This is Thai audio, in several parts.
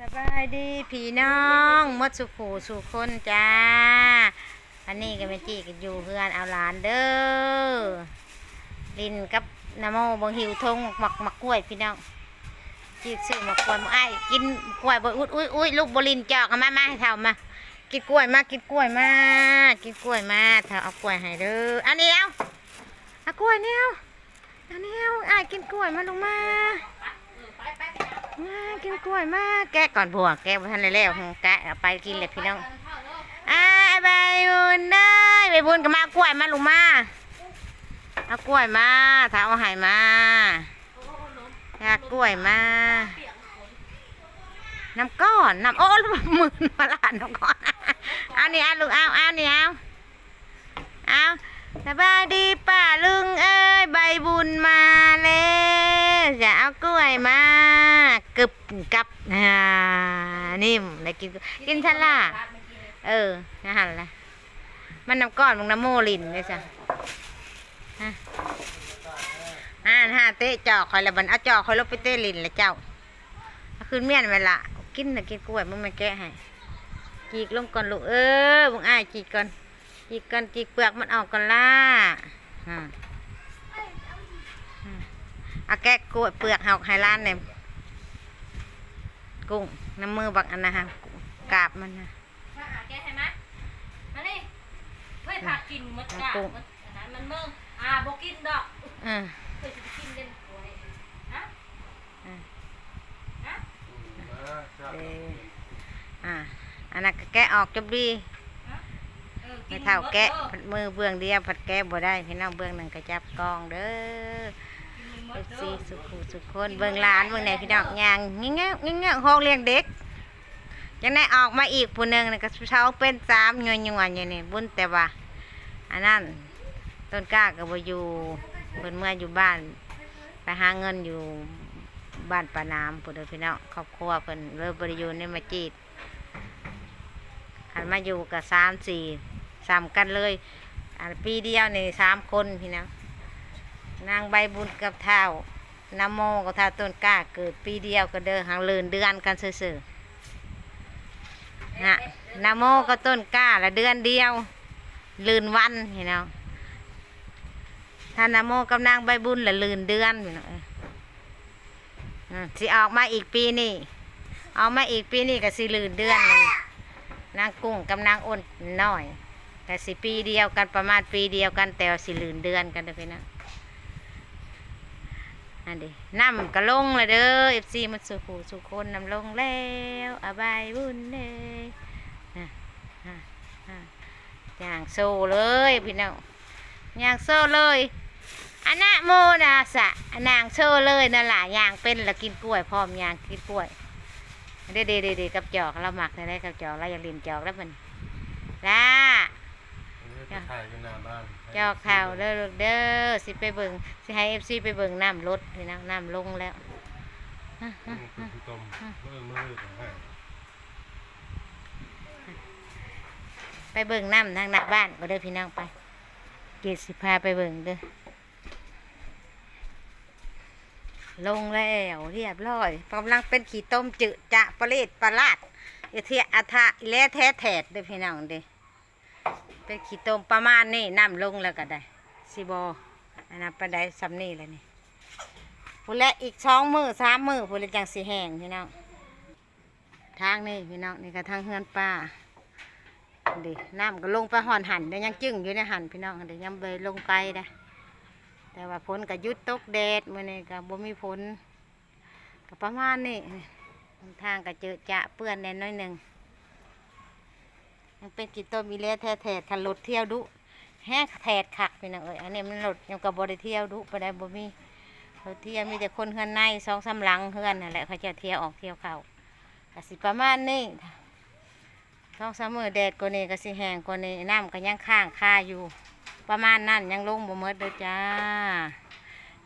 สบายดีพี่น้องมดสุขูสุคนจ้า อันนี้ก็แม่จีกันอยู่เพื่อนเอาหลานเด้อลินกับนโมบงหิวทงหมักหมักกล้วยพี่น้องจีซื้อหมักกล้วยมาไอ้กินกล้วยบ่อุ้ยอุ้ยอุ้ยลูกบลินจอกเอามามาให้เท่ามากินกล้วยมากินกล้วยมากินกล้วยมาเท่าเอากล้วยให้เด้ออันนี้เอาเอากล้วยเนี่ยเอาอันนี้เอาไอ้กินกล้วยมาลงมา มากินกล้วยมาแกะก่อนบัวแกะบ่ทันได้แล้วแกะเอาไปกินเลยพี่น้องอ้าใบบุญได้ใบบุญก็มากล้วยมาลุงมาเอากล้วยมาถ้าเอาหายมาอยากกล้วยมาน้ำก้อนน้ำโอ้มือมาลานน้ำก้อนเอานี่เอาลูกเอาเอานี่เอาเอาสบายดีป้าลุงเอ้ยใบบุญมาแล้วจะเอากล้วยมา กึบกับอ่านิ่มได้กินกินทันล่ะเออนะฮันละมันน้ำก้อนมึงน้ำโมลินเลยจ้ะฮะอ่าฮ่าเตะจอกคอยละบันเอาจอกคอยลบไปเตะลินละเจ้าคืนเมียนไปละกินนะกินกล้วยมึงมาแกะให้จีกลงก่อนลูกเออมึงอ้ายจีกก่อนจีกกันจีกเปลือกมันออกก่อนล่ะอ่าอ่าเอาแกะกล้วยเปลือกเฮาให้ร้านเนี่ย กุ้งน้ำมือบักอันนะฮะกาบมันนะมาหาแกใช่ไหมมานี่เฮ้ยพากินมดกะมดอันนั้นมันเมืองอ่าบอกกินดอกเออเฮ้ยจะไปกินเล่นหัวเลยฮะอ่าฮะเอออ่าอันนั้นก็แกะออกจบดีเออไม่เท่าแกะผัดมือเบื้องเดียวผัดแกะบ่ได้พี่น้องเบื้องหนึ่งก็จับกองเด้อ เอฟซีสุขุสุขคนเบิ่งหลานเบิ่งไหนพี่น้องยางงี้เงี้ยงี้เงี้ยห้องเลี้ยงเด็กยังได้ออกมาอีกผู้หนึ่งนี่ก็เช้าเป็นสามยวนยวนอยู่นี่บุญแต่ว่าอันนั้นต้นกล้าก็บ่อยู่เพิ่นเมื่ออยู่บ้าน ไปหาเงินอยู่บ้านปานามพุ่นเด้อพี่น้องครอบครัวเพิ่นเลยบ่ได้อยู่ในมาจีดคันมาอยู่ก็สามสี่สามกันเลยอันปีเดียวในสามคนพี่น้อง นางใบบุญกับเท้านโมกับเท้าต้นกล้าเกิดปีเดียวก็เดินหางเลืนเดือนกันซื่อนะนโมกับต้นกล้าละเดือนเดียวลืนวันเห็นเนาะถ้านำโมกับนางใบบุญละลืนเดือนพี่น้องเอ้ยอืมสิออกมาอีกปีนี่ออกมาอีกปีนี่ก็สิลืนเดือนหนึ่งนางกุ้งกับนางอ้นน้อยแต่สิปีเดียวกันประมาณปีเดียวกันแต่สิลืนเดือนกันเด้อพี่น้อง อันนี้น้ำก็ลงเลยเด้อเอฟซีมันสุขูสุคนน้ำลงแล้วอบายบุญเลยนะอะอะย่างโซเลยพี่น้องย่างโซเลยอันน่ะโมนะสะอันนางโซเลยนั่นแหละย่างเป็นแล้วกินกล้วยพร้อมย่างกินกล้วยเด้เด้เด้เด้กับจอกเราหมักได้กับจอกเราอย่าลืมจอกแล้วมันล่ะถ่ายอยู่หน้าบ้าน จอกข่าวเด้อลูกเด้อสิไปเบิ่งสิให้เอฟซีไปเบิ่งน้ำลดพี่น้องน้ำลงแล้วอืมคุณผู้ชมเมื่อเมื่อของให้ไปเบิ่งน้ำทางหน้าบ้านก็เด้อพี่น้องไป เกศสิพาไปเบิ่งเด้อลงแล้วเรียบร้อยกำลังเป็นขี้ต้มจืดจะประเลดประลาดเอเทียอัฐะอิเลแท้แถดเด้อพี่น้องเด้อ เป็นขี้ต้มประมาณนี้น้ำลงแล้วก็ได้สิบออันนั้นประได้ซ้ำนี่เลยนี่พูนและอีกสองมือสามมือพูนและจังสีแห้งพี่น้องทางนี่พี่น้องนี่ก็ทางเฮือนป้าดิน้ำก็ลงไปหอนหันได้ยังจึ้งอยู่ในหันพี่น้องเดี๋ยวยังไปลงไกลได้แต่ว่าฝนก็ยุดตกแดดมื่อนี้ก็บ่มีฝนก็ประมาณนี้ทางก็เจอจะเปื้อนแน่น้อยหนึ่ง ยังเป็นกี่ต้นมีเละแท้แท้คันรถเที่ยวดุแห้งแทดคักพี่น้องเอ้ยอันนี้มันรถยังกับบริเที่ยวดุไปได้บ่มีเที่ยวมีแต่คนเฮือนในสองสามหลังเฮือนนั่นแหละเขาจะเที่ยวออกเที่ยวเขาก็สิประมาณนี้ท้องสามมือแดดกว่านี้ก็สิแห้งกว่านี้น้ำก็ยังข้างค่าอยู่ ประมาณนั้นยังลงบ่มดเลยจ้า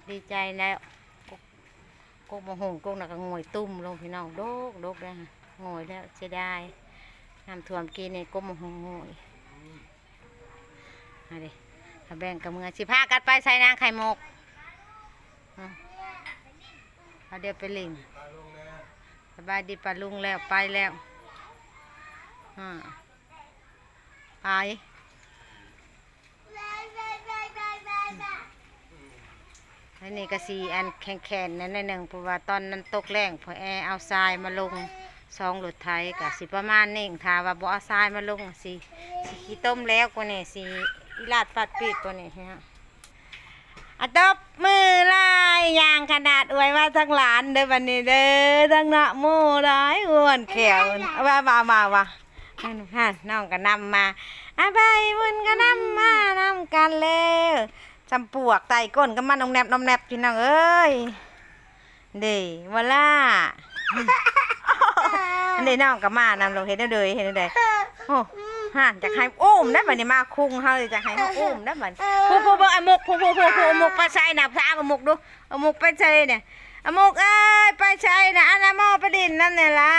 ดีใจแล้วกกกกมะฮงกกน่ะก็งวยตุ้มลงพี่น้องโดกโดกแล้วงวยแล้วเสียดาย น้ำท่วมกินนี่กกมะฮงงวยเอาดิถ้าแบ่งกับมือสิพากันไปใส่นางไข่มกเอาเอาเดี๋ยวไปลิงสบายดีปะลุงแล้วไปแล้วอ่าไปอันนี้ก็สีอันแข็งๆนั่นหนึ่งเพราะว่าตอนนั้นตกแรงพอแอเอาทรายมาลง ซองรถไทยกับสิประมาณนี้ถ้าว่าบ่เอาทรายมาลงสิสิขี้ต้มแล้วกว่านี่สิอีลาดปัดปีกกว่านี่ฮะอะตบมือลายยางขนาดอวยมาทั้งหลานเด้อบันนี้เด้อทั้งหนะโมร้ายอ้วนแขวเอาว่ามามาว่ะนั่นฮะน้องก็นำมาอาใบบุญก็นำมานำกันเลยจำปวกไตก้นก็มันองแนบนองแนบพี่น้องเอ้ยเด้วล่า อันนี้น้องก็มานำลงเห็นได้เลยเห็นได้เลยโอ้ห่านจากให้อุ้มได้บัดนี้มาคุ้งเฮาเลยจากให้เฮาอุ้มได้บัดผู้ผู้เบิ่งเอาหมกผู้ผู้ผู้ผู้เอาหมกไปใส่น่ะพาเอาหมกดูเอาหมกไปใส่เนี่ยเอาหมกเอ้ยไปใส่น่ะอันน่ะหม้อไปดินนั่นน่ะล่ะ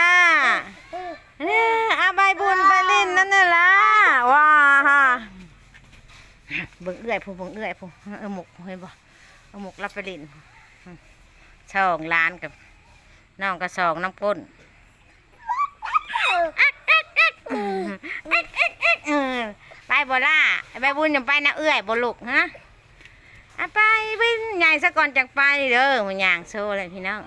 เนี่ยเอาใบบุญไปลินนั่นน่ะล่ะว้าฮะเบิ่งเอื้อยผู้เบิ่งเอื้อยผู้เอาหมกเห็นบ่เอาหมกรับไปลินช่องล้านกับน้องก็สองน้ำก้นเออ ไปบล่ะไปบุญยังไปนะเอื้อยบลูกฮะอะไปวินใหญ่ซะก่อนจังไปเด้อมันย่างโซ่เลยพี่น้อง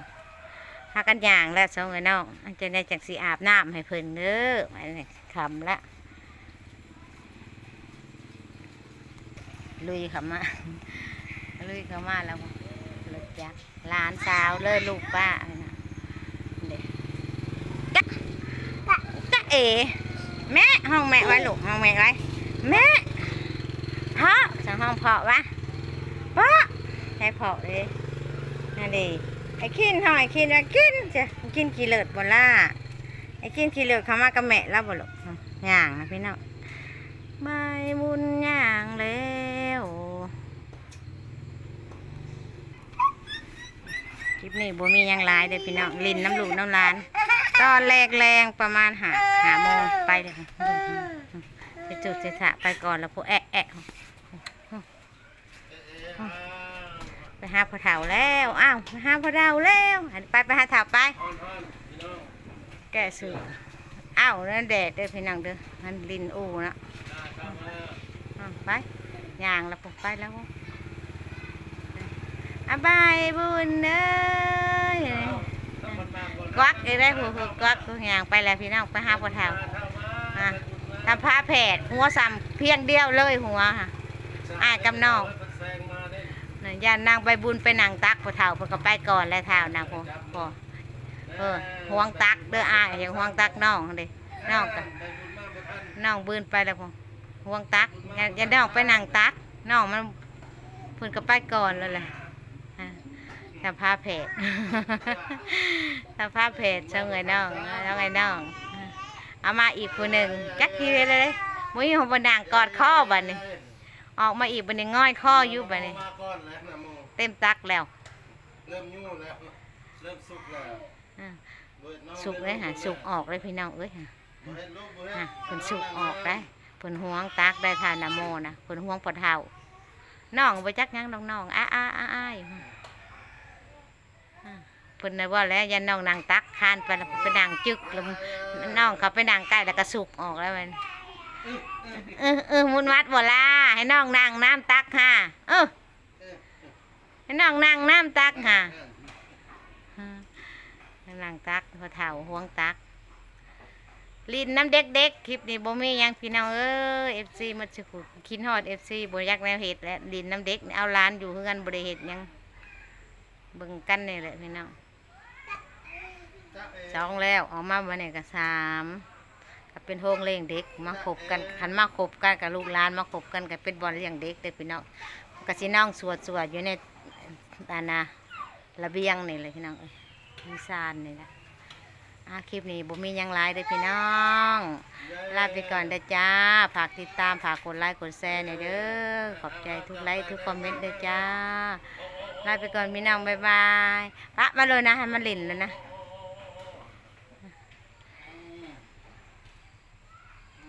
พากันย่างแล้วสองไอ้น้องอันจะได้จังสีอาบน้ำให้เพิ่นเด้อไปเลยคำละลุยเขามา ลุยเขามาแล้วรถจักรหลานสาวเลยลูกป้านะเด็กจ๊ะจ๊ะ เอ แม่ห้องแม่ไว้ลูกห้องแม่ไว้แม่เพาะสังห้องเพาะวะเพาะให้เพาะเลยนั่นดีไอ้กินห้องไอ้กินว่ากินจ้ะกินกี่เลิศบล่ะไอ้กินกี่เลิศเขามากับแม่แล้วบ่ลูกย่างนะพี่น้องใบบุญย่างแล้วคลิปนี้บ่มียังลายเด้อพี่น้องลินน้ำลูกน้ำลาน ตอนแรกแรงประมาณหาหาโมงไปเลยค่ะจุดเสถะไปก่อนแล้วพวกแอะแอะไปหาพ่อเฒ่าแล้วอ้าวไปหาพ่อเฒ่าแล้วไปไปหาเฒ่าไปอ่อนอ่อนพี่องแกซื้ออ้าวนั่นแดดเด้อพี่น้องเด้อมันลินอูนะไปย่างแล้วผมไปแล้วอาบายบุญเอ้ยต้อ กวักได้หัวหักวักตัวย่างไปแล้วพี่น้องไปหาพ่อเฒ่าเข้ามาอะทำผ้าแผดหัวซ้ำเพียงเดียวเลยหัวค่ะอะกำนอกแซงมาเนี่ยน่ะยานนางใบบุญไปนางตักพอเท่าเพอก็ไปก่อนแล้วเท่านางพอพอเออห่วงตักเด้ออ้ายอย่าห่วงตักน้องเด้น้องก็ไปบุญมากบ่ทันน้องบืนไปแล้วพอห่วงตักย่าอย่าน้องไปนางตักน้องมันเพิ่นก็ไปก่อนแล้วแหละ ทำผ้าแผดทำผ้าแผดเจ้าเงยน้องเจ้าเงยน้องอะเอามาอีกผู้หนึ่งจักทีเลยมุ้ยหัวบนด่างกอดข้อบัดนี้ออกมาอีกบันนี้ง่อยข้ออยู่บัดนี้มาก่อนแล้วนะโมเต็มตักแล้ว เริ่มยุ่งแล้ว เริ่มสุกแล้วอะเบิดน้องสุกเลยฮะสุกออกเลยพี่น้องเอ้ยฮะบ่ให้ลูกบ่ให้ฮะเพิ่นสุกออกได้เพิ่นห่วงตักได้ทานนะโมนะเพิ่นห่วงปะเท่าน้องบ่จักหยังน้องน้องอ้าอ้าอ้าอ้ายฮะ เพิ่นน่ะว่าแล้วยันน้องนางตักคานไปไปนางจึกแล้วน้องเขาไปนางใกล้แล้วก็สุกออกแล้วมันเออเออมุนวัดบ่ล่ะให้น้องนางน้ำตักฮะเออให้น้องนางน้ำตักฮะกำลังตักพอเฒ่าห่วงตักลินน้ำเด็กๆ คลิปนี้บ่มียังพี่น้องเอ้ยเอฟซีมาสุขุคิดฮอดเอฟซีบ่อยากแนวเห็ดและลินน้ำเด็กเอาล้านอยู่เฮือนบ่ได้เห็ดหยังเบิ่งกันนี่แหละพี่น้อง สองแล้วออกมาวันนี้ก็สามก็เป็นโฮงเลี้ยงเด็กมาคบกันคันมาคบกันกับลูกหลานมาคบกันก็เป็นบอลเลี้ยงเด็กเด้อพี่น้องก็สิน้องสวดสวดอยู่ในตานาระเบียงนี่เลยพี่น้องเอ้ยมีซานนี่นะอาคลิปนี้บ่มีหยังหลายเด้อพี่น้อง ลาไปก่อนเด้อจ้าฝากติดตามฝากกดไลค์กดแชร์หน่อยเด้อขอบใจทุกไลค์ทุกคอมเมนต์เด้อจ้าลาไปก่อนพี่น้องบ๊ายบายปะมาเลยนะให้มันหลินแล้วนะเ